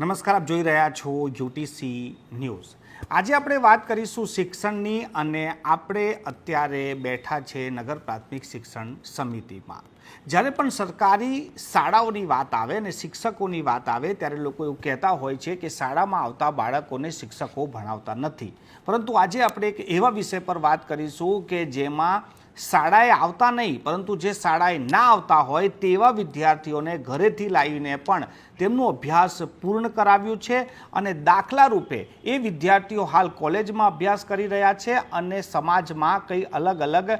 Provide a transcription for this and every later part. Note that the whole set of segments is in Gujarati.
નમસ્કાર, આપ જોઈ રહ્યા છો યુટીસી ન્યૂઝ. આજે આપણે વાત કરીશું શિક્ષણની અને આપણે અત્યારે બેઠા છે નગર પ્રાથમિક શિક્ષણ સમિતિમાં. જ્યારે પણ સરકારી શાળાઓની વાત આવે અને શિક્ષકોની વાત આવે, ત્યારે લોકો એવું કહેતા હોય છે કે શાળામાં આવતા બાળકોને શિક્ષકો ભણાવતા નથી. પરંતુ આજે આપણે એક એવા વિષય પર વાત કરીશું કે જેમાં શાળાએ આવતા નહીં, પરંતુ જે શાળાએ ના આવતા હોય તેવા વિદ્યાર્થીઓને ઘરેથી લાવીને પણ તેમનો અભ્યાસ પૂર્ણ કરાવ્યું છે અને દાખલા રૂપે એ વિદ્યાર્થીઓ હાલ કોલેજમાં અભ્યાસ કરી રહ્યા છે અને સમાજમાં કંઈ અલગ અલગ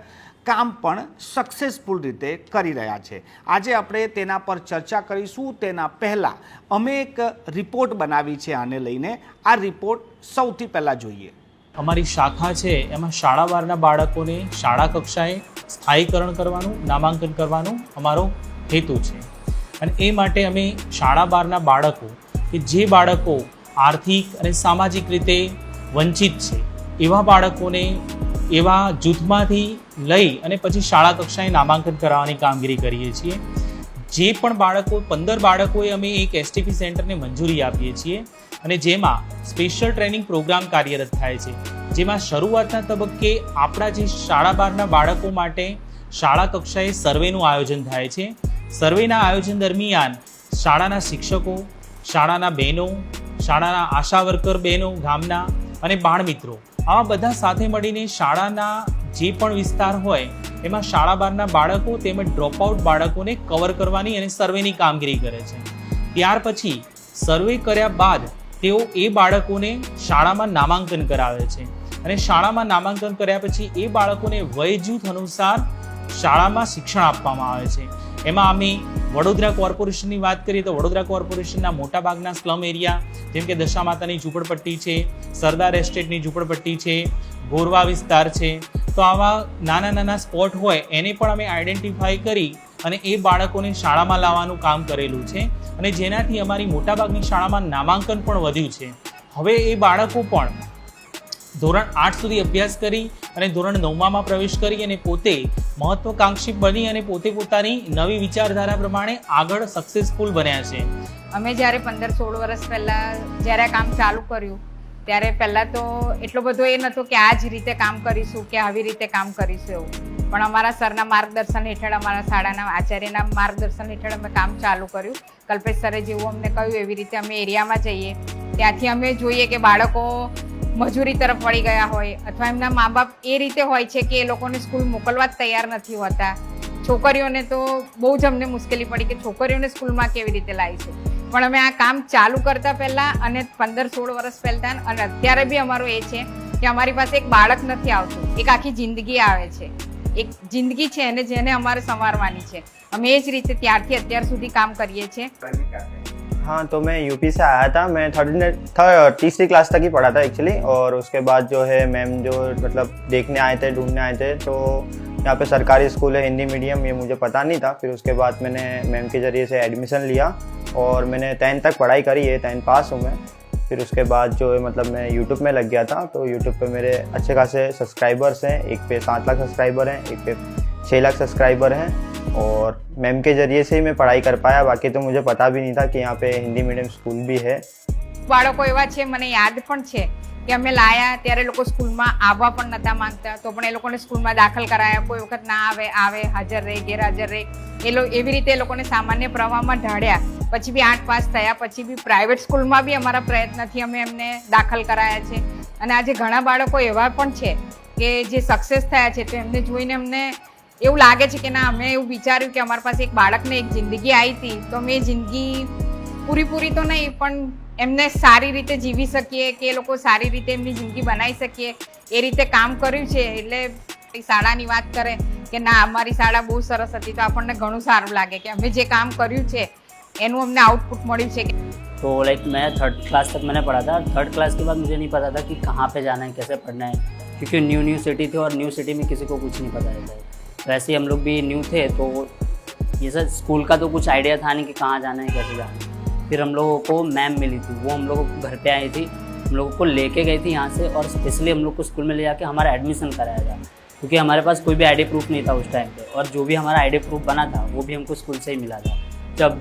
કામ પણ સક્સેસફુલ રીતે કરી રહ્યા છે. આજે આપણે તેના પર ચર્ચા કરીશું. તેના પહેલાં અમે એક રિપોર્ટ બનાવી છે આને લઈને. આ રિપોર્ટ સૌથી પહેલાં જોઈએ. અમારી શાખા છે, એમાં શાળા બારના બાળકોને શાળા કક્ષાએ સ્થાયીકરણ કરવાનું, નામાંકન કરવાનું અમારો હેતુ છે. અને એ માટે અમે શાળા બારના બાળકો, કે જે બાળકો આર્થિક અને સામાજિક રીતે વંચિત છે, એવા બાળકોને એવા જૂથમાંથી લઈ અને પછી શાળા કક્ષાએ નામાંકન કરાવવાની કામગીરી કરીએ છીએ. જે પણ બાળકો, પંદર બાળકોએ અમે એક એસટીપી સેન્ટરને મંજૂરી આપીએ છીએ. અને જેમાં સ્પેશિયલ ટ્રેનિંગ પ્રોગ્રામ કાર્યરત થાય છે. જેમાં શરૂઆતના તબક્કે આપણા જે શાળા બારના બાળકો માટે શાળા કક્ષાએ સર્વેનું આયોજન થાય છે. સર્વેના આયોજન દરમિયાન શાળાના શિક્ષકો, શાળાના બહેનો, શાળાના આશા વર્કર બહેનો, ગામના અને બાળમિત્રો આવા બધા સાથે મળીને શાળાના જે પણ વિસ્તાર હોય, એમાં શાળા બારના બાળકો તેમજ ડ્રોપઆઉટ બાળકોને કવર કરવાની અને સર્વેની કામગીરી કરે છે. ત્યાર પછી સર્વે કર્યા બાદ તેઓ એ બાળકોને શાળામાં નામાંકન કરાવે છે. અને શાળામાં નામાંકન કર્યા પછી એ બાળકોને વય જૂથ અનુસાર શાળામાં શિક્ષણ આપવામાં આવે છે. એમાં અમે વડોદરા કોર્પોરેશનની વાત કરીએ તો વડોદરા કોર્પોરેશનના મોટાભાગના સ્લમ એરિયા, જેમ કે દશા માતાની ઝૂંપડપટ્ટી છે, સરદાર એસ્ટેટની ઝૂંપડપટ્ટી છે, ગોરવા વિસ્તાર છે. તો આવા નાના નાના સ્પોટ હોય, એને પણ અમે આઈડેન્ટિફાઈ કરી અને એ બાળકોને શાળામાં લાવવાનું કામ કરેલું છે. અને જેનાથી અમારી મોટાભાગની શાળામાં નામાંકન પણ વધ્યું છે. હવે એ બાળકો પણ ધોરણ આઠ સુધી અભ્યાસ કરી અને ધોરણ નવમામાં પ્રવેશ કરી અને પોતે મહત્વકાંક્ષી બની અને પોતે પોતાની નવી વિચારધારા પ્રમાણે આગળ સક્સેસફુલ બન્યા છે. અમે જ્યારે પંદર સોળ વર્ષ પહેલાં જ્યારે કામ ચાલુ કર્યું, ત્યારે પહેલાં તો એટલો બધો એ નહોતો કે આ જ રીતે કામ કરીશું કે આવી રીતે કામ કરીશું એવું. પણ અમારા સરના માર્ગદર્શન હેઠળ અમારા શાળાના આચાર્યના માર્ગદર્શન હેઠળ અમે કામ ચાલુ કર્યું. કલ્પેશ સરે જેવું અમને કહ્યું એવી રીતે અમે એરિયામાં જઈએ. ત્યાંથી અમે જોઈએ કે બાળકો મજૂરી તરફ વળી ગયા હોય અથવા એમના મા બાપ એ રીતે હોય છે કે એ લોકોને સ્કૂલ મોકલવા જ તૈયાર નથી હોતા. છોકરીઓને તો બહુ જ અમને મુશ્કેલી પડી કે છોકરીઓને સ્કૂલમાં કેવી રીતે લાવી છે. પણ અમે આ કામ ચાલુ કરતા પહેલાં અને પંદર સોળ વર્ષ પહેલાં અને અત્યારે બી અમારું એ છે કે અમારી પાસે એક બાળક નથી આવતું. એક આખી જિંદગી આવે છે. એક જિંદગી છે અને જેને અમારે સંવારવાની છે અમે એ જ રીતે ત્યારથી અત્યાર સુધી કામ કરીએ છીએ हाँ तो मैं यूपी से आया था मैं थर्ड थर्ड तीसरी क्लास तक ही पढ़ा था एक्चुअली और उसके बाद जो है मैम जो मतलब देखने आए थे ढूंढने आए थे तो यहाँ पे सरकारी स्कूल है हिंदी मीडियम ये मुझे पता नहीं था फिर उसके बाद मैंने मैम के ज़रिए से एडमिशन लिया और मैंने टेंथ तक पढ़ाई करी है टेंथ पास हूँ मैं फिर उसके बाद जो है मतलब मैं यूट्यूब में लग गया था तो यूट्यूब पे मेरे अच्छे खासे सब्सक्राइबर्स हैं एक पे सात लाख सब्सक्राइबर हैं एक पे छः लाख सब्सक्राइबर हैं और मैम के ज़रिए से ही मैं पढ़ाई कर पाया बाकी तो मुझे पता भी नहीं था कि यहाँ पे हिंदी मीडियम स्कूल भी है બાળકો એવા છે મને યાદ પણ છે કે અમે લાયા ત્યારે લોકો સ્કૂલમાં આવવા પણ નહોતા માંગતા, તો પણ એ લોકોને સ્કૂલમાં દાખલ કરાયા. કોઈ વખત ના આવે આવે, હાજર રહે, ગેરહાજર રહે. એ લોકો એવી રીતે એ લોકોને સામાન્ય પ્રવાહમાં ઢાળ્યા. પછી બી આઠ પાસ થયા, પછી બી પ્રાઇવેટ સ્કૂલમાં બી અમારા પ્રયત્નથી અમે એમને દાખલ કરાયા છે. અને આજે ઘણા બાળકો એવા પણ છે કે જે સક્સેસ થયા છે, તો એમને જોઈને અમને એવું લાગે છે કે ના, અમે એવું વિચાર્યું કે અમારી પાસે એક બાળકને એક જિંદગી આવી હતી. તો અમે જિંદગી પૂરીપૂરી તો નહીં, પણ એમને સારી રીતે જીવી શકીએ કે એ લોકો સારી રીતે એમની જિંદગી બનાવી શકીએ એ રીતે કામ કર્યું છે એટલે એ શાળાની વાત કરે કે ના અમારી શાળા બહુ સરસ હતી તો આપણને ઘણું સારું લાગે કે અમે જે કામ કર્યું છે એનું અમને આઉટપુટ મળ્યું છે तो लाइक मैं थर्ड क्लास तक मैंने पढ़ा था थर्ड क्लास के बाद मुझे नहीं पता था कि कहाँ पे जाना है कैसे पढ़ना है क्योंकि न्यू न्यू सिटी थी और न्यू सिटी में किसी को कुछ नहीं पता रहता है वैसे ही हम लोग भी न्यू थे तो ये सर स्कूल का तो कुछ आइडिया था नहीं कि कहाँ जाना है कैसे जाना है फिर हम लोगों को मैम मिली थी। वो हम लोगों को घर पे आई थी। हम लोगों को लेके गई थी यहाँ से और स्पेशली हम लोग को स्कूल में ले जाके हमारा एडमिशन कराया था क्योंकि हमारे पास कोई भी आईडी प्रूफ नहीं था उस टाइम पे और जो भी हमारा आईडी प्रूफ बना था, वो भी हमको स्कूल से ही मिला था। जब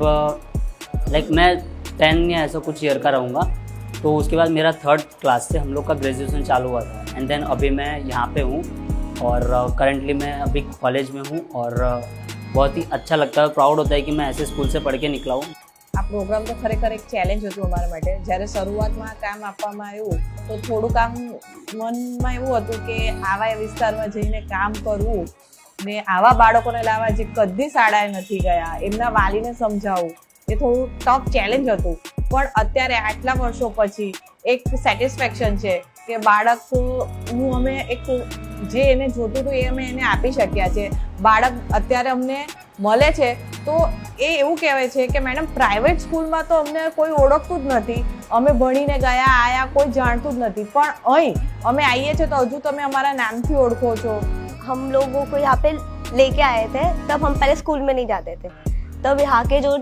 लाइक मैं टेन या ऐसा कुछ ईयर का रहूँगा तो उसके बाद मेरा थर्ड क्लास से हम लोग का ग्रेजुएशन चालू हुआ था। एंड देन अभी मैं यहाँ पे हूँ और करंटली मैं अभी कॉलेज में हूँ और, बहुत ही अच्छा लगता है प्राउड होता है कि मैं ऐसे स्कूल से पढ़ के निकला हूँ। પ્રોગ્રામ તો ખરેખર એક ચેલેન્જ હતું અમારા માટે. જ્યારે શરૂઆતમાં કામ આપવામાં આવ્યું, તો થોડું કામ મનમાં એવું હતું કે આવા વિસ્તારમાં જઈને કામ કરવું ને આવા બાળકોને લાવવા જે કદી શાળાએ નથી ગયા, એમના વાલીને સમજાવવું, એ થોડું ટફ ચેલેન્જ હતું. પણ અત્યારે આટલા વર્ષો પછી એક સેટિસ્ફેક્શન છે. કે બાળકનું અમે એક જે એને જોતું હતું એ અમે એને આપી શક્યા છે બાળક અત્યારે અમને મળે છે તો એ એવું કહેવાય છે કે મેડમ પ્રાઇવેટ સ્કૂલમાં તો અમને કોઈ ઓળખતું જ નથી અમે ભણીને ગયા આયા કોઈ જાણતું જ નથી પણ અહીં અમે આવીએ છીએ તો હજુ તમે અમારા નામથી ઓળખો છો हम लोगों को यहाँ पे लेके आए थे तब हम पहले स्कूल में नहीं जाते थे तब यहाँ के जो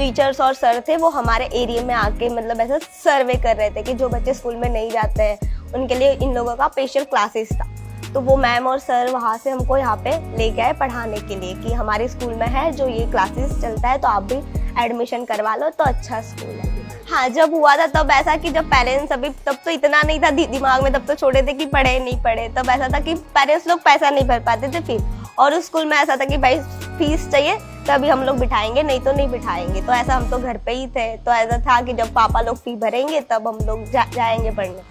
टीचर्स और सर थे, वो हमारे एरिया में आके मतलब ऐसा सर्वे कर रहे थे कि जो बच्चे स्कूल में नहीं जाते हैं, उनके लिए इन लोगों का स्पेशल क्लासेस था। तो वो मैम और सर वहाँ से हमको यहाँ पे लेके आए पढ़ाने के लिए कि हमारे स्कूल में है, जो ये क्लासेस चलता है तो आप भी एडमिशन करवा लो तो अच्छा स्कूल है। हाँ जब हुआ था तब ऐसा कि जब पेरेंट्स अभी, तब तो इतना नहीं था दिमाग में तब तो छोटे थे कि पढ़े नहीं पढ़े, तब ऐसा था कि पेरेंट्स लोग पैसा नहीं भर पाते थे फ़ीस और उस स्कूल में ऐसा था कि भाई फ़ीस चाहिए तभी हम लोग बिठाएँगे नहीं तो नहीं बिठाएँगे। तो ऐसा हम तो घर पे ही थे। तो ऐसा था कि जब पापा लोग फ़ी भरेंगे तब हम लोग जा, जाएँगे पढ़ने।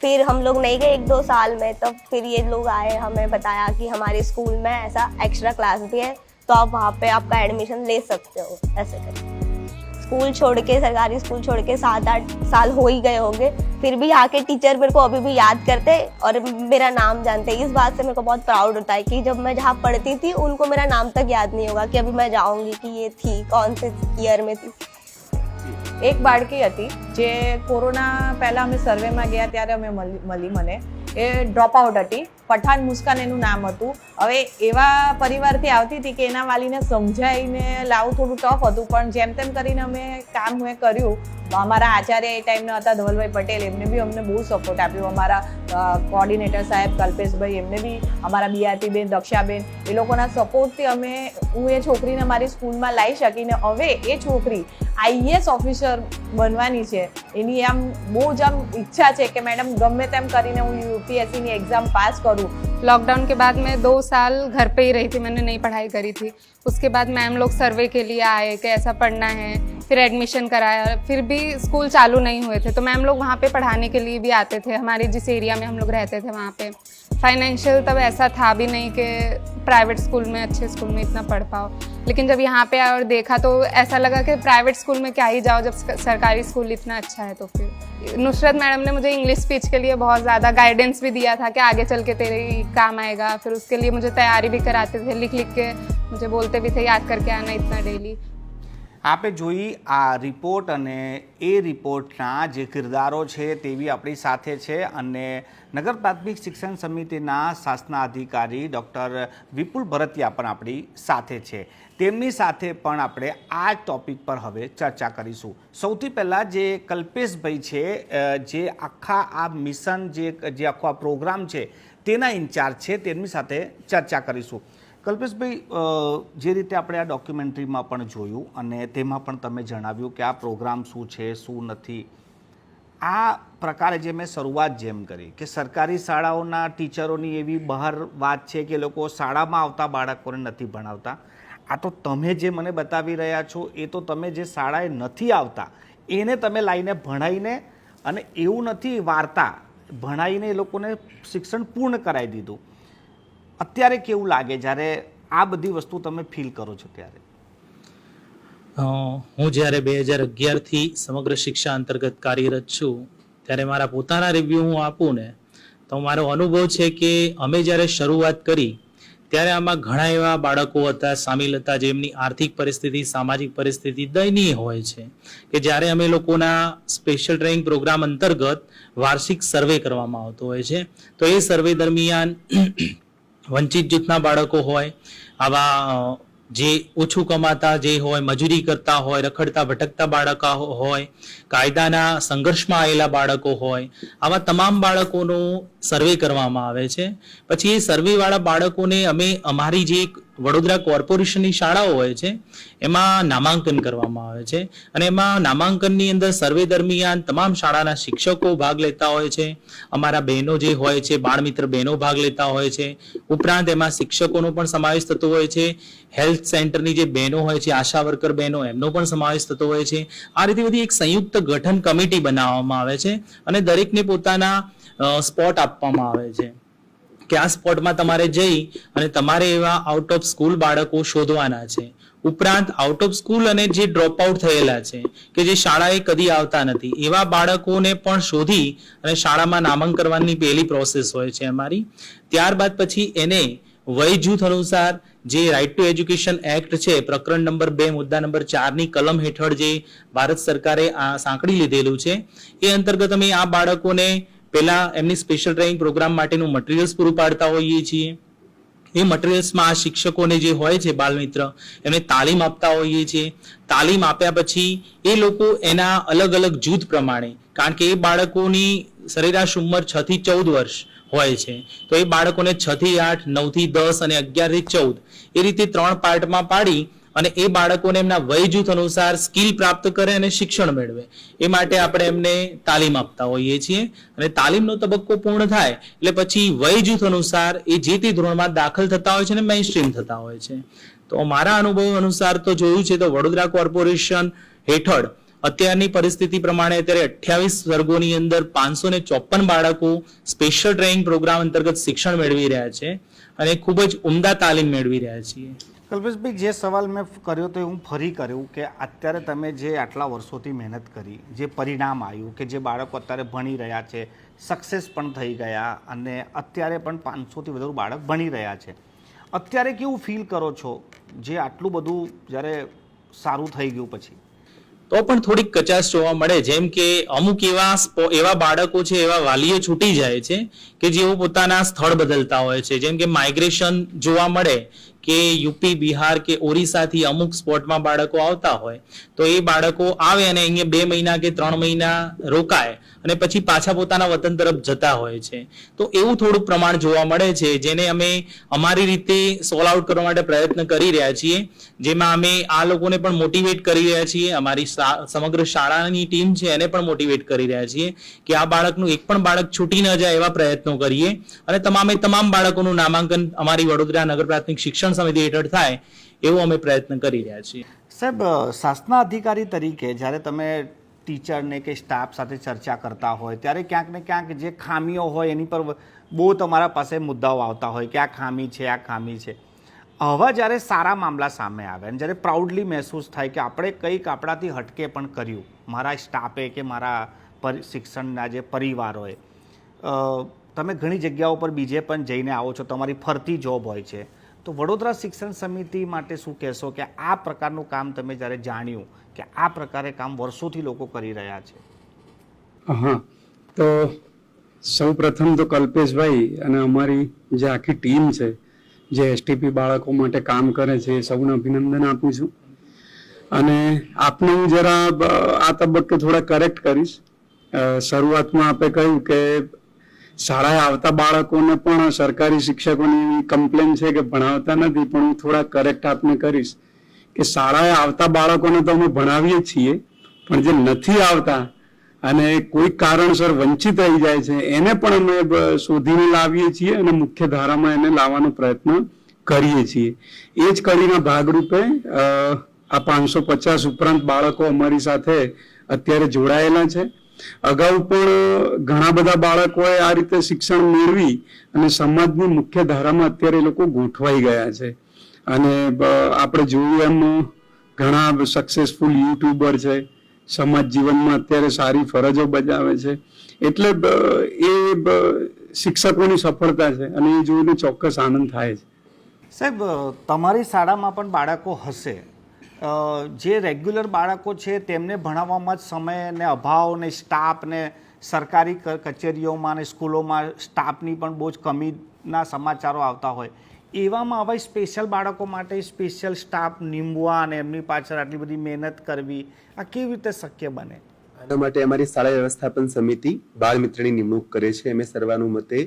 फिर हम लोग नहीं गए एक दो साल में तब तो फिर ये लोग आए हमें बताया कि हमारे स्कूल में ऐसा एक्स्ट्रा क्लास भी है तो आप वहाँ पे आपका एडमिशन ले सकते हो ऐसे करके। स्कूल छोड़ के सरकारी स्कूल छोड़ के सात आठ साल हो ही गए होंगे फिर भी यहाँ के टीचर मेरे को अभी भी याद करते और मेरा नाम जानते इस बात से मेरे को बहुत प्राउड होता है कि जब मैं जहाँ पढ़ती थी उनको मेरा नाम तक याद नहीं होगा कि अभी मैं जाऊँगी कि ये थी कौन से ईयर में थी એક બાળકી હતી જે કોરોના પહેલાં અમે સર્વેમાં ગયા ત્યારે અમે મળી મળી મને એ ડ્રોપ આઉટ હતી. પઠાણ મુસ્કાન એનું નામ હતું. હવે એવા પરિવારથી આવતી હતી કે એના વાલીને સમજાવીને લાવવું થોડું ટફ હતું, પણ જેમ તેમ કરીને અમે કામ મેં કર્યું અમારા આચાર્ય એ ટાઈમના હતા ધવલભાઈ પટેલ એમને બી અમને બહુ સપોર્ટ આપ્યો અમારા કોર્ડિનેટર સાહેબ કલ્પેશભાઈ એમને બી અમારા બીઆરટી બેન દક્ષાબેન એ લોકોના સપોર્ટથી અમે હું એ છોકરીને મારી સ્કૂલમાં લાવી શકીને હવે એ છોકરી આઈએસ ઓફિસર બનવાની છે એની આમ બહુ જ આમ ઈચ્છા છે કે મેડમ ગમે તેમ કરીને હું યુપીએસસીની એક્ઝામ પાસ કરું लॉकडाउन के बाद मैं दो साल घर पे ही रही थी मैंने नहीं पढ़ाई करी थी उसके बाद मैम लोग सर्वे के लिए आए कि ऐसा पढ़ना है, फिर एडमिशन कराया, फिर भी स्कूल चालू नहीं हुए थे तो मैम लोग वहाँ पे पढ़ाने के लिए भी आते थे, हमारे जिस एरिया में हम लोग रहते थे वहाँ पे। फाइनेंशियल तब ऐसा था भी नहीं कि प्राइवेट स्कूल में, अच्छे स्कूल में इतना पढ़ पाओ। लेकिन जब यहाँ पे आए और देखा तो ऐसा लगा कि प्राइवेट स्कूल में क्या ही जाओ, जब सरकारी स्कूल इतना अच्छा है तो फिर। नुसरत मैडम ने मुझे इंग्लिश स्पीच के लिए बहुत ज़्यादा गाइडेंस भी दिया था कि आगे चल के तेरे काम आएगा, फिर उसके लिए मुझे तैयारी भी कराते थे लिख लिख के मुझे बोलते भी थे याद करके आना इतना डेली આપણે જોઈ આ રિપોર્ટ અને એ રિપોર્ટના જે કિરદારો છે તેવી આપણી સાથે છે અને નગર પ્રાથમિક શિક્ષણ સમિતિના શાસનાધિકારી ડૉક્ટર વિપુલ ભરતિયા પણ આપણી સાથે છે તેમની સાથે પણ આપણે આ ટોપિક પર હવે ચર્ચા કરીશું સૌથી પહેલાં જે કલ્પેશભાઈ છે અ, જે આખા આ મિશન જે જે આખો આ પ્રોગ્રામ છે તેના ઇન્ચાર્જ છે તેમની સાથે ચર્ચા કરીશું કલ્પેશભાઈ જે રીતે આપણે આ ડોક્યુમેન્ટરીમાં પણ જોયું અને તેમાં પણ તમે જણાવ્યું કે આ પ્રોગ્રામ શું છે, શું નથી, આ પ્રકારે જે મેં શરૂઆત જેમ કરી કે સરકારી શાળાઓના ટીચરોની એવી બહાર વાત છે કે લોકો શાળામાં આવતા બાળકોને નથી ભણાવતા. આ તો તમે જે મને બતાવી રહ્યા છો, એ તો તમે જે શાળાએ નથી આવતા, એને તમે લાઈને ભણાવીને અને એવું નથી વાર્તા ભણાવીને એ લોકોને શિક્ષણ પૂર્ણ કરાવી દીધું. અત્યારે કેવું લાગે જ્યારે આ બધી વસ્તુ તમે ફીલ કરો છો ત્યારે? હું જ્યારે બે હજાર અગિયારથી સમગ્ર શિક્ષા અંતર્ગત કાર્યરત છું, ત્યારે મારા પોતાના રિવ્યૂ હું આપું ને, તો મારો અનુભવ છે કે અમે જ્યારે શરૂઆત કરી, ત્યારે આમાં ઘણા એવા બાળકો હતા, સામેલ હતા જેમની આર્થિક પરિસ્થિતિ, સામાજિક પરિસ્થિતિ દયનીય હોય છે, કે જ્યારે અમે લોકોના સ્પેશિયલ ટ્રેનિંગ પ્રોગ્રામ અંતર્ગત વાર્ષિક સર્વે કરવામાં આવતો હોય છે, તો એ સર્વે દરમિયાન વંચિત જૂથના બાળકો હોય, આવા જે ઓછું કમાતા, જે હોય, મજૂરી કરતા હોય, રખડતા, ભટકતા બાળકો હોય, કાયદાના સંઘર્ષમાં આવેલા બાળકો હોય, આવા તમામ બાળકોનું સર્વે કરવામાં આવે છે. પછી એ સર્વેવાળા બાળકોને અમે અમારી જે વડોદરા કોર્પોરેશનની શાળાઓ હોય છે, એમાં નામાંકન કરવામાં આવે છે. અને એમાં નામાંકનની અંદર સર્વે દરમિયાન તમામ શાળાના શિક્ષકો ભાગ લેતા હોય છે. અમારા બહેનો જે હોય છે, બાળમિત્ર બહેનો ભાગ લેતા હોય છે. ઉપરાંત એમાં શિક્ષકોનો પણ સમાવેશ થતો હોય છે. હેલ્થ સેન્ટરની જે બહેનો હોય છે, આશા વર્કર બહેનો, એમનો પણ સમાવેશ થતો હોય છે. આ રીતે બધી એક સંયુક્ત ગઠન કમિટી બનાવવામાં આવે છે. અને દરેકને પોતાના સ્પોટ આપવામાં આવે છે. કે આ સ્પોટમાં તમારે જઈ અને તમારે એવા આઉટ ઓફ સ્કૂલ બાળકો શોધવાના છે. ઉપરાંત આઉટ ઓફ સ્કૂલ અને જે ડ્રોપ આઉટ થયેલા છે, કે જે શાળાએ કદી આવતા નથી, એવા બાળકોને પણ શોધી અને શાળામાં નામાંકન કરવાની પહેલી પ્રોસેસ હોય છે અમારી. ત્યારબાદ પછી એને વય જૂથ અનુસાર જે રાઇટ ટુ એજ્યુકેશન એક્ટ છે, પ્રકરણ નંબર બે, મુદ્દા નંબર ચારની કલમ હેઠળ જે ભારત સરકારે આ સાંકળી લીધેલું છે, એ અંતર્ગત અમે આ બાળકોને પહેલા એમની સ્પેશિયલ ટ્રેનિંગ પ્રોગ્રામ માટેનું મટીરિયલ્સ પૂરું પાડતા હોઈએ છીએ. એ મટીરિયલ્સમાં આ શિક્ષકોને જે હોય છે બાલમિત્ર, એમને તાલીમ આપતા હોઈએ છીએ. તાલીમ આપ્યા પછી એ લોકો એના અલગ અલગ જૂથ પ્રમાણે, કારણ કે એ બાળકોની સરેરાશ ઉંમર છ થી ચૌદ વર્ષ હોય છે. તો એ બાળકોને છ થી આઠ નવથી દસ અને અગિયારથી ચૌદ, એ રીતે ત્રણ પાર્ટમાં પાડી અને એ બાળકોને એમના વય જૂથ અનુસાર સ્કિલ પ્રાપ્ત કરે અને શિક્ષણ મેળવે. એ માટે આપણે એમને તાલીમ આપતા હોઈએ છીએ. અને તાલીમનો તબક્કો પૂર્ણ થાય એટલે પછી વય જૂથ અનુસાર એ જે તે ધોરણમાં દાખલ થતા હોય છે અને મેઇનસ્ટ્રીમ થતા હોય છે. તો મારા અનુભવ અનુસાર તો જોયું છે તો વડોદરા કોર્પોરેશન હેઠળ અત્યારની પરિસ્થિતિ પ્રમાણે અત્યારે અઠ્યાવીસ વર્ગોની અંદર પાંચસો ને ચોપન બાળકો સ્પેશિયલ ટ્રેનિંગ પ્રોગ્રામ અંતર્ગત શિક્ષણ મેળવી રહ્યા છે. અને ખૂબ જ ઉમદા તાલીમ મેળવી રહ્યા છીએ. કલ્પેશભાઈ, જે સવાલ મેં કર્યો તો હું ફરી કર્યું કે અત્યારે તમે જે આટલા વર્ષોથી મહેનત કરી, જે પરિણામ આવ્યું કે જે બાળકો અત્યારે ભણી રહ્યા છે સક્સેસ પણ થઈ ગયા અને અત્યારે પણ પાંચસોથી વધુ બાળક ભણી રહ્યા છે. અત્યારે કેવું ફીલ કરો છો? જે આટલું બધું જ્યારે સારું થઈ ગયું પછી. તો પણ થોડીક કચાશ જોવા મળે. જેમ કે અમુક એવા એવા બાળકો છે, એવા વાલીઓ છૂટી જાય છે કે જેઓ પોતાના સ્થળ બદલતા હોય છે. જેમ કે માઇગ્રેશન જોવા મળે કે યુપી, બિહાર કે ઓરિસ્સાથી અમુક સ્પોટમાં બાળકો આવતા હોય. તો એ બાળકો આવે અને અહીંયા બે મહિના કે ત્રણ મહિના રોકાય. અને પછી પાછા પોતાના વતન તરફ જતા હોય છે. તો એવું થોડુંક પ્રમાણ જોવા મળે છે, જેને અમે અમારી રીતે સોલ્વ આઉટ કરવા માટે પ્રયત્ન કરી રહ્યા છીએ. જેમાં અમે આ લોકોને પણ મોટિવેટ કરી રહ્યા છીએ. અમારી સમગ્ર શાળાની ટીમ છે, એને પણ મોટિવેટ કરી રહ્યા છીએ કે આ બાળકનું એક પણ બાળક છૂટી ન જાય એવા પ્રયત્નો કરીએ. અને તમામે તમામ બાળકોનું નામાંકન અમારી વડોદરા નગર પ્રાથમિક શિક્ષણ સમિતિ હેઠળ થાય, એવો અમે પ્રયત્ન કરી રહ્યા છીએ. સાહેબ શાસના અધિકારી તરીકે જ્યારે તમે ટીચરને કે સ્ટાફ સાથે ચર્ચા કરતા હોય, ત્યારે ક્યાંક ને ક્યાંક જે ખામીઓ હોય એની પર બહુ તમારા પાસે મુદ્દાઓ આવતા હોય કે આ ખામી છે, આ ખામી છે. હવે જ્યારે સારા મામલા સામે આવે અને જ્યારે પ્રાઉડલી મહેસૂસ થાય કે આપણે કંઈક આપણાથી હટકે પણ કર્યું, મારા સ્ટાફે કે મારા શિક્ષણના જે પરિવારોએ તમે ઘણી જગ્યાઓ પર બીજે પણ જઈને આવો છો, તમારી ફરતી જોબ હોય છે, તો વડોદરા શિક્ષણ સમિતિ માટે શું કહેશો કે આ પ્રકારનું કામ તમે જ્યારે જાણ્યું કે આ પ્રકારે કામ વર્ષોથી લોકો કરી રહ્યા છે. હા, તો સૌ પ્રથમ તો કલ્પેશભાઈ અને અમારી જે આખી ટીમ છે, જે એસટીપી બાળકો માટે કામ કરે છે, એ સૌને અભિનંદન આપું છું. અને આપને હું જરા આ તબક્કે થોડા કરેક્ટ કરીશ. શરૂઆતમાં આપે કહ્યું કે શાળાએ આવતા બાળકોને પણ સરકારી શિક્ષકોની એવી કમ્પ્લેન છે કે ભણાવતા નથી, પણ હું થોડા કરેક્ટ આપને કરીશ. કે શાળાએ આવતા બાળકોને તો અમે ભણાવીએ છીએ, પણ જે નથી આવતા અને કોઈ કારણસર વંચિત રહી જાય છે, એને પણ અમે શોધીને લાવીએ છીએ અને મુખ્ય ધારામાં એને લાવવાનો પ્રયત્ન કરીએ છીએ. એ જ કડીના ભાગરૂપે આ પાંચસો પચાસ ઉપરાંત બાળકો અમારી સાથે અત્યારે જોડાયેલા છે. અગાઉ પણ ઘણા બધા બાળકોએ આ રીતે શિક્ષણ મેળવી અને સમાજની મુખ્ય ધારામાં અત્યારે એ લોકો ગોઠવાઈ ગયા છે. અને આપણે જોયું એમ, ઘણા સક્સેસફુલ યુટ્યુબર છે. સમાજ જીવનમાં અત્યારે સારી ફરજો બજાવે છે. એટલે એ શિક્ષકોની સફળતા છે અને એ જોઈને ચોક્કસ આનંદ થાય છે. સાહેબ તમારી શાળામાં પણ બાળકો હશે. જે રેગ્યુલર બાળકો છે તેમને ભણાવવામાં જ સમય ને અભાવ ને સ્ટાફ ને સરકારી કચેરીઓમાં ને સ્કૂલોમાં સ્ટાફની પણ બહુ જ કમીના સમાચારો આવતા હોય. એવામાં હવે સ્પેશિયલ બાળકો માટે સ્પેશિયલ સ્ટાફ નીમવા અને એમની પાછળ આટલી બધી મહેનત કરવી, આ કેવી રીતે શક્ય બને? આના માટે અમારી શાળા વ્યવસ્થાપન સમિતિ બાળ મિત્રની નિમણૂક કરે છે. અમે સર્વાનુમતે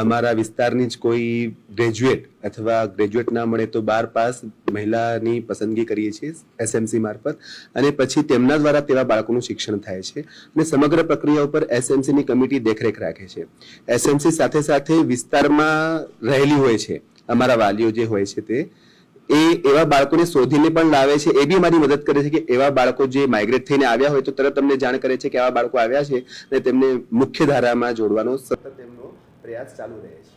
અમારા વિસ્તારની જ કોઈ ગ્રેજ્યુએટ અથવા ગ્રેજ્યુએટ ના મળે તો બાર પાસ મહિલાની પસંદગી કરીએ છીએ એસએમસી મારફત. અને પછી તેમના દ્વારા તેવા બાળકોનું શિક્ષણ થાય છે. અને સમગ્ર પ્રક્રિયા ઉપર એસએમસીની કમિટી દેખરેખ રાખે છે. એસએમસી સાથે સાથે વિસ્તારમાં રહેલી હોય છે. અમારા વાલીઓ જે હોય છે તે, એ એવા બાળકોને શોધીને પણ લાવે છે, એ બી મારી મદદ કરે છે કે એવા બાળકો જે માઇગ્રેટ થઈને આવ્યા હોય તો તરત તમને જાણ કરે છે કે આવા બાળકો આવ્યા છે અને તેમને મુખ્ય ધારામાં જોડવાનો સતત તેમનો પ્રયાસ ચાલુ રહે છે.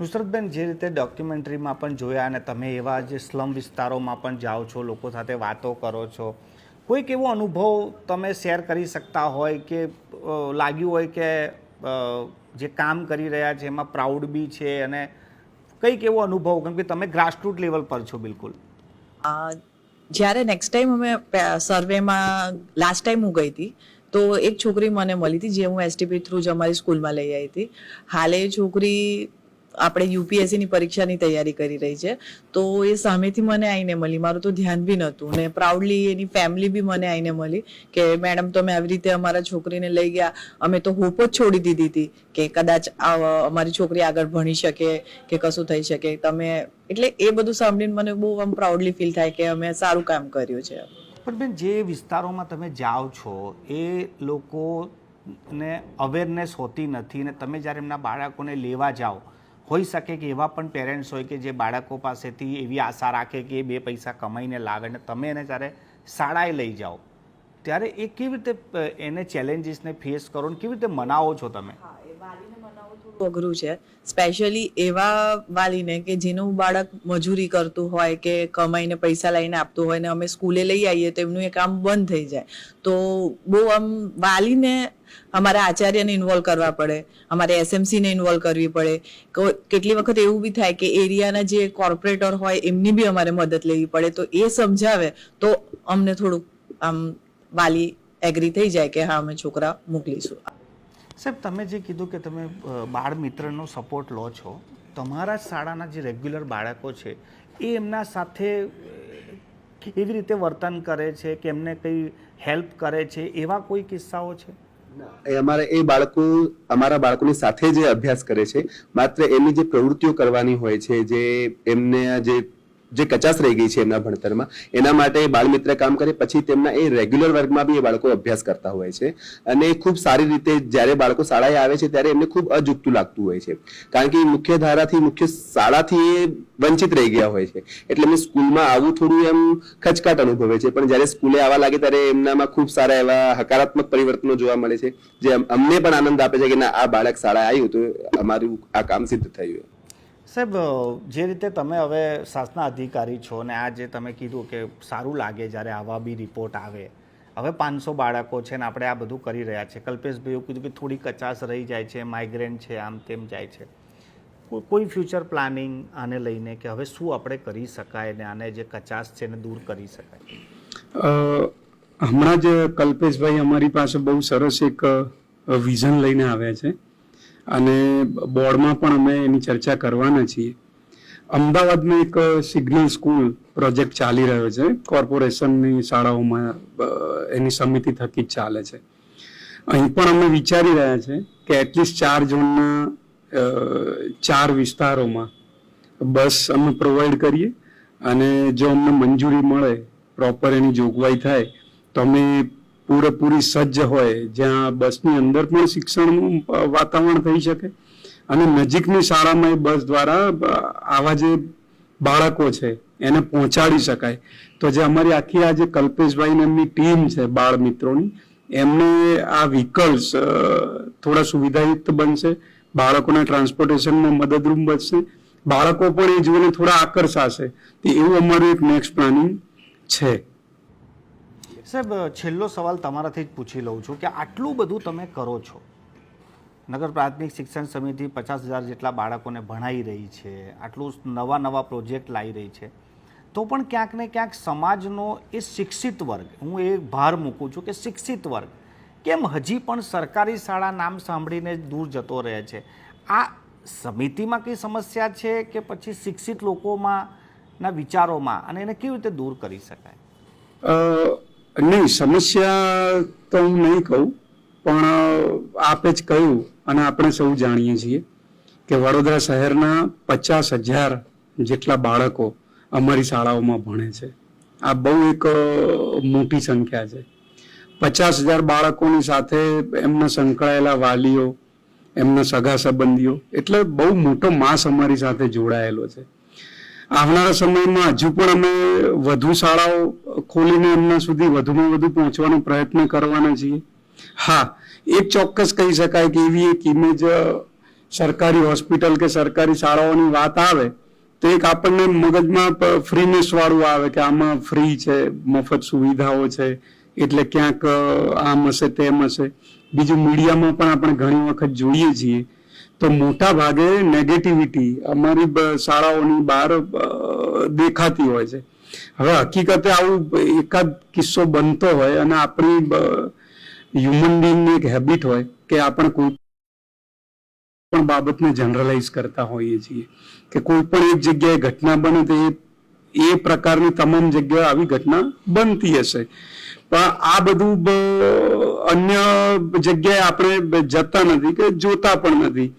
નુસરતબેન, જે રીતે ડોક્યુમેન્ટરીમાં પણ જોયા અને તમે એવા જે સ્લમ વિસ્તારોમાં પણ જાઓ છો, લોકો સાથે વાતો કરો છો, કોઈક એવો અનુભવ તમે શેર કરી શકતા હોય કે લાગ્યું હોય કે જે કામ કરી રહ્યા છે એમાં પ્રાઉડ બી છે અને કંઈક એવો અનુભવ, કેમ કે તમે ગ્રાસરૂટ લેવલ પર છો બિલકુલ. જ્યારે નેક્સ્ટ ટાઈમ અમે સર્વેમાં લાસ્ટ ટાઈમ હું ગઈ હતી, તો એક છોકરી મને મળી હતી, જે હું એસટીપી થ્રુ જ અમારી સ્કૂલમાં લઈ આવી હતી. હાલે છોકરી આપણે યુપીએસસીની પરીક્ષાની તૈયારી કરી રહી છે. તો એ સામેથી મને આવીને મળી. મારું તો ધ્યાન બી નહોતું. ને પ્રાઉડલી એની ફેમિલી બી મને આવીને મળી કે, મેડમ, તમે આવી રીતે અમારા છોકરીને લઈ ગયા. અમે તો હોપ જ છોડી દીધી હતી કે કદાચ અમારી છોકરી આગળ ભણી શકે કે કશું થઈ શકે. તમે, એટલે એ બધું સાંભળીને મને બહુ આમ પ્રાઉડલી ફીલ થાય કે અમે સારું કામ કર્યું છે. પણ બેન, જે વિસ્તારોમાં તમે જાઓ છો, એ લોકોને અવેરનેસ હોતી નથી ને તમે જ્યારે એમના બાળકોને લેવા જાઓ હોઈ શકે કે એવા પણ પેરેન્ટ્સ હોય કે જે બાળકો પાસેથી એવી આશા રાખે કે બે પૈસા કમાઈને લાવે ને તમે એને જ્યારે શાળાએ લઈ જાઓ, ત્યારે એ કેવી રીતે એને ચેલેન્જીસને ફેસ કરો ને કેવી રીતે મનાવો છો તમે? અઘરું છે. સ્પેશિયલી એવા વાલીને કે જેનું બાળક મજૂરી કરતું હોય કે કમાઈને પૈસા લઈને આપતું હોય ને અમે સ્કૂલે લઈ આવીએ તો એમનું એ કામ બંધ થઈ જાય. તો બહુ આમ વાલીને અમારા આચાર્યને ઇન્વોલ્વ કરવા પડે. અમારે એસએમસીને ઇન્વોલ્વ કરવી પડે. કેટલી વખત એવું બી થાય કે એરિયાના જે કોર્પોરેટર હોય એમની બી અમારે મદદ લેવી પડે. તો એ સમજાવે તો અમને થોડુંક આમ વાલી એગ્રી થઈ જાય કે હા, અમે છોકરા મોકલીશું. સાહેબ, તમે જે કીધું કે તમે બાળ મિત્રનો સપોર્ટ લો છો, તમારા શાળાના જે રેગ્યુલર બાળકો છે, એ એમના સાથે કેવી રીતે વર્તન કરે છે કે એમને કંઈ હેલ્પ કરે છે, એવા કોઈ કિસ્સાઓ છે? અમારા, એ બાળકો, અમારા બાળકોની સાથે જે અભ્યાસ કરે છે, માત્ર એમની જે પ્રવૃત્તિઓ કરવાની હોય છે, જે એમને જે જે કચાશ રહી ગઈ છે એમના ભણતરમાં, એના માટે બાળ મિત્ર કામ કરે, પછી તેમના એ રેગ્યુલર વર્ગમાં બી એ બાળકો અભ્યાસ કરતા હોય છે. અને ખૂબ સારી રીતે જ્યારે બાળકો શાળાએ આવે છે, ત્યારે એમને ખૂબ અજુગતું લાગતું હોય છે. કારણ કે મુખ્ય ધારાથી, મુખ્ય શાળાથી એ વંચિત રહી ગયા હોય છે. એટલે એમને સ્કૂલમાં આવવું થોડું એમ ખચકાટ અનુભવે છે. પણ જ્યારે સ્કૂલે આવવા લાગે, ત્યારે એમનામાં ખૂબ સારા એવા હકારાત્મક પરિવર્તનો જોવા મળે છે. જે અમને પણ આનંદ આપે છે કે ના, આ બાળક શાળાએ આવ્યું તો અમારું આ કામ સિદ્ધ થયું. સાહેબ જે રીતે તમે હવે શાસના અધિકારી છો ને આ જે તમે કીધું કે સારું લાગે જ્યારે આવા બી રિપોર્ટ આવે, હવે પાંચસો બાળકો છે ને આપણે આ બધું કરી રહ્યા છે. કલ્પેશભાઈ એવું કીધું કે થોડી કચાશ રહી જાય છે માઇગ્રેન છે, આમ તેમ જાય છે. કોઈ ફ્યુચર પ્લાનિંગ આને લઈને કે હવે શું આપણે કરી શકાય ને આને જે કચાશ છે એને દૂર કરી શકાય? હમણાં જ કલ્પેશભાઈ અમારી પાસે બહુ સરસ એક વિઝન લઈને આવ્યા છે. અને બોર્ડમાં પણ અમે એની ચર્ચા કરવાના છીએ. અમદાવાદમાં એક સિગ્નલ સ્કૂલ પ્રોજેક્ટ ચાલી રહ્યો છે. કોર્પોરેશનની શાળાઓમાં એની સમિતિ થકી જ ચાલે છે. અહીં પણ અમે વિચારી રહ્યા છે કે એટલીસ્ટ ચાર ઝોનના ચાર વિસ્તારોમાં બસ અમે પ્રોવાઈડ કરીએ અને જો અમને મંજૂરી મળે, પ્રોપર એની જોગવાઈ થાય, તો અમે પૂરેપૂરી સજ્જ હોય, જ્યાં બસની અંદર પણ શિક્ષણનું વાતાવરણ થઈ શકે. અને નજીકની શાળામાં એ બસ દ્વારા આવા જે બાળકો છે, એને પહોંચાડી શકાય. તો જે અમારી આખી આ જે કલ્પેશભાઈ એમની ટીમ છે, બાળ મિત્રોની, એમને આ વ્હીકલ્સ થોડા સુવિધાયુક્ત બનશે, બાળકોના ટ્રાન્સપોર્ટેશનમાં મદદરૂપ બનશે, બાળકો પણ એ જીવને થોડા આકર્ષાશે. તો એવું અમારું એક નેક્સ્ટ પ્લાનિંગ છે. સાહેબ છેલ્લો સવાલ તમારાથી જ પૂછી લઉં છું કે આટલું બધું તમે કરો છો? નગર પ્રાથમિક શિક્ષણ સમિતિ પચાસ હજાર જેટલા બાળકોને ભણાઈ રહી છે, આટલું નવા નવા પ્રોજેક્ટ લાવી રહી છે. તો પણ ક્યાંક ને ક્યાંક સમાજનો એ શિક્ષિત વર્ગ, હું એ ભાર મૂકું છું કે શિક્ષિત વર્ગ, કેમ હજી પણ સરકારી શાળા નામ સાંભળીને દૂર જતો રહે છે? આ સમિતિમાં કઈ સમસ્યા છે કે પછી શિક્ષિત લોકોમાં ના વિચારોમાં અને એને કેવી રીતે દૂર કરી શકાય? નહીં, સમસ્યા તો હું નહીં કહું, પણ આપે જ કહ્યું અને આપણે સૌ જાણીએ છીએ કે વડોદરા શહેરના પચાસ હજાર જેટલા બાળકો અમારી શાળાઓમાં ભણે છે. આ બહુ એક મોટી સંખ્યા છે. પચાસ હજાર બાળકોની સાથે એમના સંકળાયેલા વાલીઓ, એમના સગા સંબંધીઓ, એટલે બહુ મોટો માસ અમારી સાથે જોડાયેલો છે. આવનારા સમયમાં હજુ પણ અમે વધુ શાળાઓ ખોલીને એમના સુધી વધુમાં વધુ પહોંચવાનો પ્રયત્ન કરવાના છીએ. હા એક ચોક્કસ કહી શકાય કે એવી એક ઇમેજ સરકારી હોસ્પિટલ કે સરકારી શાળાઓની વાત આવે, તો એક આપણને મગજમાં ફ્રીનેસ વાળું આવે કે આમાં ફ્રી છે, મફત સુવિધાઓ છે, એટલે ક્યાંક આમ હશે તેમ હશે. બીજું મીડિયામાં પણ આપણે ઘણી વખત જોઈએ છીએ તો મોટા ભાગે નેગેટિવિટી અમારી શાળાઓની બહાર દેખાતી હોય છે. હવે હકીકતે આવું એકાદ કિસ્સો બનતો હોય અને આપણી હ્યુમન બિંગની એક હેબિટ હોય કે આપણે કોઈ પણ બાબતને જનરલાઇઝ કરતા હોઈએ છીએ કે કોઈ પણ એક જગ્યાએ ઘટના બને તો એ એ પ્રકારની તમામ જગ્યાએ આવી ઘટના બનતી હશે. પણ આ બધું અન્ય જગ્યાએ આપણે જતા નથી કે જોતા પણ નથી.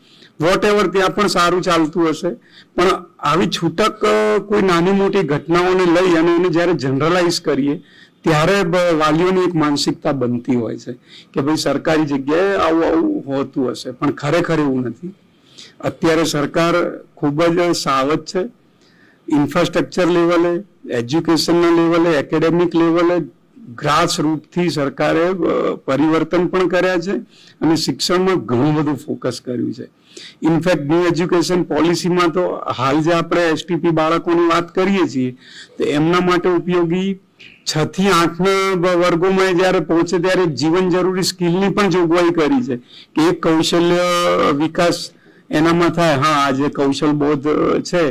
વોટ એવર ત્યાં પણ સારું ચાલતું હશે. પણ આવી છૂટક કોઈ નાની મોટી ઘટનાઓને લઈ અને એને જ્યારે જનરલાઇઝ કરીએ, ત્યારે વાલીઓની એક માનસિકતા બનતી હોય છે કે ભાઈ સરકારી જગ્યાએ આવું આવું હોતું હશે. પણ ખરેખર એવું નથી. અત્યારે સરકાર ખૂબ જ સાવધ છે. ઇન્ફ્રાસ્ટ્રક્ચર લેવલે એજ્યુકેશનના લેવલે એકેડેમિક લેવલે ગ્રાસ રૂપથી સરકારે પરિવર્તન પણ કર્યા છે અને શિક્ષણમાં ઘણું બધું ફોકસ કર્યું છે. ઇનફેક્ટ ન્યૂ એજ્યુકેશન પોલિસીમાં તો હાલ જે આપણે એસટીપી બાળકોની વાત કરીએ છીએ, તો એમના માટે ઉપયોગી છ થી આઠના વર્ગોમાં જ્યારે પહોંચે ત્યારે જીવન જરૂરી સ્કિલની પણ જોગવાઈ કરી છે કે એક કૌશલ્ય વિકાસ એનામાં થાય. હા, આજે કૌશલ બોધ છે.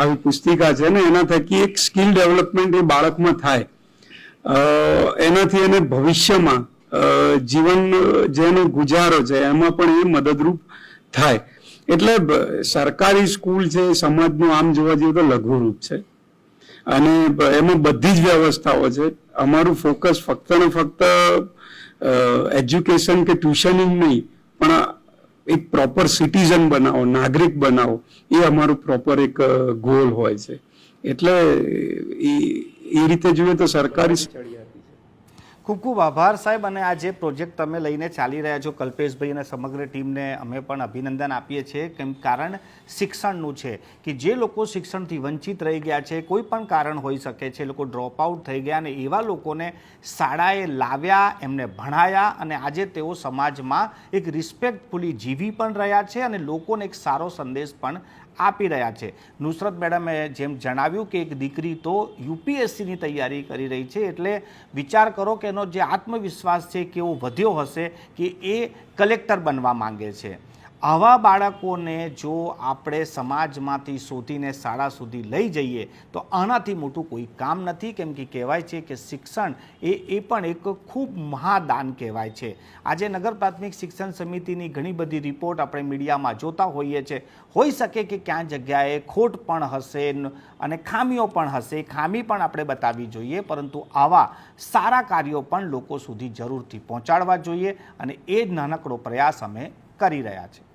આવી પુસ્તિકા છે ને, એના થકી એક સ્કિલ ડેવલપમેન્ટ એ બાળકમાં થાય. એનાથી એને ભવિષ્યમાં જીવન જે જેનો ગુજારો છે, એમાં પણ એ મદદરૂપ થાય. એટલે સરકારી સ્કૂલ છે, સમાજનું આમ જોવા જઈએ તો લઘુરૂપ છે. અને એમાં બધી જ વ્યવસ્થાઓ છે. અમારું ફોકસ ફક્ત ને ફક્ત એજ્યુકેશન કે ટ્યુશનિંગ નહીં, પણ એક પ્રોપર સિટીઝન બનાવો, નાગરિક બનાવો, એ અમારું પ્રોપર એક ગોલ હોય છે. એટલે એ રીતે જોઈએ તો સરકારી ખૂબ ખૂબ આભાર સાહેબ અને આ જે પ્રોજેક્ટ તમે લઈને ચાલી રહ્યા છો કલ્પેશભાઈ અને સમગ્ર ટીમને અમે પણ અભિનંદન આપીએ છીએ કેમ કારણ શિક્ષણનું છે કે જે લોકો શિક્ષણથી વંચિત રહી ગયા છે, કોઈ પણ કારણ હોઈ શકે છે લોકો ડ્રોપ આઉટ થઈ ગયા અને એવા લોકોને શાળાએ લાવ્યા, એમને ભણાયા અને આજે તેઓ સમાજમાં એક રિસ્પેક્ટફુલી જીવી પણ રહ્યા છે અને લોકોને એક સારો સંદેશ પણ આપી રહ્યા છે. નુસરત મેડમે જેમ જણાવ્યું કે એક દીકરી તો યુપીએસસીની તૈયારી કરી રહી છે એટલે વિચાર કરો કે એનો જે આત્મવિશ્વાસ છે કેવો વધ્યો હશે કે એ કલેક્ટર બનવા માંગે છે. આવા બાળકોને જો આપણે સમાજમાંથી શોધીને શાળા સુધી લઈ જઈએ, તો આનાથી મોટું કોઈ કામ નથી. કેમ કે કહેવાય છે કે શિક્ષણ એ એ પણ એક ખૂબ મહાદાન કહેવાય છે. આજે નગર પ્રાથમિક શિક્ષણ સમિતિની ઘણી બધી રિપોર્ટ આપણે મીડિયામાં જોતા હોઈએ છીએ હોઈ શકે કે ક્યાં જગ્યાએ ખોટ પણ હશે અને ખામીઓ પણ હશે. ખામી પણ આપણે બતાવવી જોઈએ, પરંતુ આવા સારા કાર્યો પણ લોકો સુધી જરૂરથી પહોંચાડવા જોઈએ, અને એ જ નાનકડો પ્રયાસ અમે કરી રહ્યા છીએ.